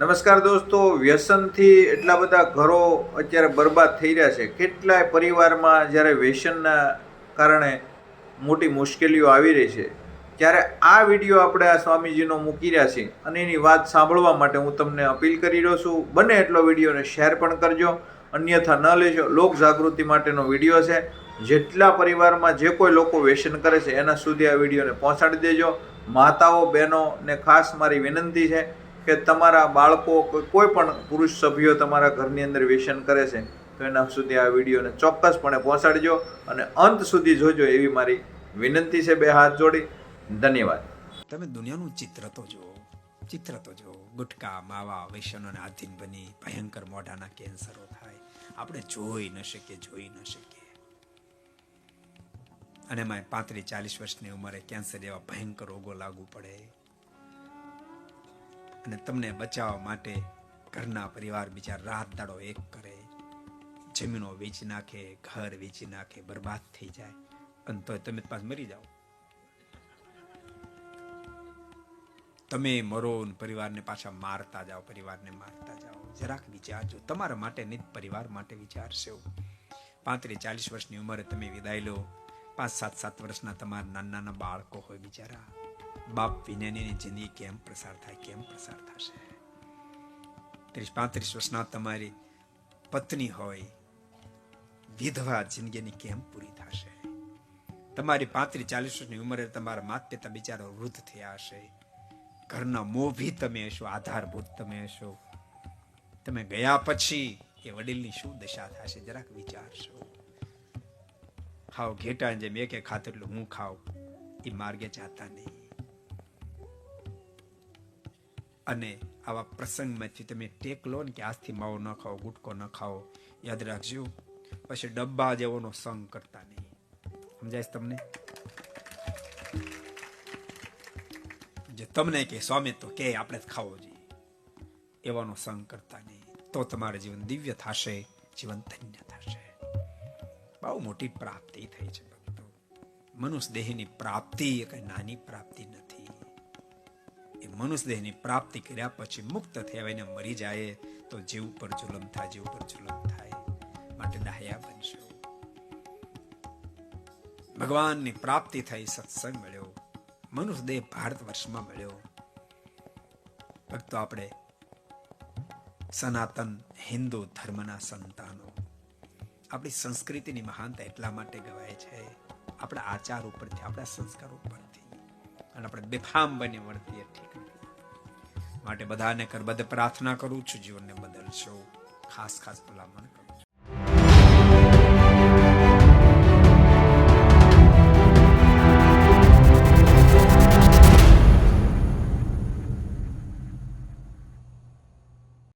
નમસ્કાર દોસ્તો, વ્યસનથી એટલા બધા ઘરો અત્યારે બરબાદ થઈ રહ્યા છે. કેટલાય પરિવારમાં જ્યારે વ્યસનના કારણે મોટી મુશ્કેલીઓ આવી રહી છે. ત્યારે આ વીડિયો આપણે આ સ્વામીજીનો મૂકી રહ્યા છીએ અને એની વાત સાંભળવા માટે હું તમને અપીલ કરી રહ્યો છું. બને એટલો વિડીયોને શેર પણ કરજો, અન્યથા ન લેજો. લોક જાગૃતિ માટેનો વીડિયો છે. જેટલા પરિવારમાં જે કોઈ લોકો વ્યસન કરે છે, એના સુધી આ વિડીયોને પહોંચાડી દેજો. માતાઓ બહેનો ને ખાસ મારી વિનંતી છે કે તમારા બાળકો કોઈ- પણ પુરુષ સભ્યો તમારા ઘરની અંદર વ્યસન કરે છે, તો એના સુધી આ વિડીયોને ચોક્કસપણે પહોંચાડજો અને અંત સુધી જોજો એવી મારી વિનંતી છે. બે હાથ જોડી. ધન્યવાદ. તમે દુનિયાનું ચિત્ર તો જુઓ, ચિત્ર તો જુઓ. ગુટકા, માવા, વ્યસનોને આધીન બની ભયંકર મોઢાના કેન્સરો થાય. આપણે જોઈ ન શકીએ, જોઈ ન શકીએ. અને એમાં પાંત્રીસ ચાલીસ વર્ષની ઉંમરે કેન્સર જેવા ભયંકર રોગો લાગુ પડે. અને તમને બચાવવા માટે ઘરના પરિવાર બીજા રાત દાડો એક કરે. જમીનો વેચી નાખે, ઘર વેચી નાખે, બરબાદ થઈ જાય. અને તોય તમે પાસ મરી જાઓ. તમે મરો પરિવારને પાછા મારતા જાઓ, પરિવારને મારતા જાઓ. જરાક વિચારજો. તમારા માટે નહીં, પરિવાર માટે વિચારશો. પાંત્રીસ ચાલીસ વર્ષની ઉંમરે તમે વિદાય લો. પાંચ, સાત સાત વર્ષના તમારા નાના નાના બાળકો હોય બિચારા. બાપ વિનાની જિંદગી કેમ પ્રસાર થાય, કેમ પ્રસાર થશે? ત્રીસ, પાંત્રીસ વર્ષના તમારી પત્ની હોય, વિધવા જિંદગીની કેમ પૂરી થશે? તમારી પાંત્રીસ, ચાલીસ વર્ષની ઉંમરે તમારા માતા પિતા બિચારા વૃદ્ધ થયા હશે. ઘરના મોભી તમે હશો, આધારભૂત તમે હશો. તમે ગયા પછી એ વડીલની શું દશા થશે? જરાક વિચારશો. ખાવ ઘેટા જેમ એક ખાતર ખાત એટલું હું ખાવ એ માર્ગે જાતા નહીં. અને આવા પ્રસંગમાંથી તમે ટેક લો ને કે આજથી માવો ન ખાઓ, ગુટકો ન ખાઓ, યાદ રાખજો. પછી ડબ્બા જેવોનો સંગ કરતા નહીં. સમજાય તમને? જે તમને કે સ્વામી તો કે આપણે ખાવો જોઈએ. એવાનો સંગ કરતા નહીં. તો તમારું જીવન દિવ્ય થશે, જીવન ધન્ય થશે. બહુ મોટી પ્રાપ્તિ થઈ છે ભક્તો. મનુષ્ય દેહની પ્રાપ્તિ એ કઈ નાની પ્રાપ્તિ નથી. એ મનુષ્ય દેહની પ્રાપ્તિ કર્યા પછી મુક્ત થયા એને મરી જાય, તો જીવ પર જુલમ થાય, જીવ પર જુલમ થાય. માટે ડાહ્યા બનશો. ભગવાનની પ્રાપ્તિ થઈ, સત્સંગ મળ્યો. મનુષ્ય દેહ ભારત વર્ષમાં મળ્યો. ભક્તો, આપણે સનાતન હિન્દુ ધર્મના સંતાનો. આપણી સંસ્કૃતિની મહાનતા એટલા માટે ગવાય છે. આપણા આચાર ઉપરથી, આપણા સંસ્કાર ઉપરથી. અને આપણે બેફામ બની વર્તીએ ઠીક માટે બધાને કરબદ્ધ પ્રાર્થના કરું છું, જીવનને બદલશો. ખાસ ખાસ ભલામણ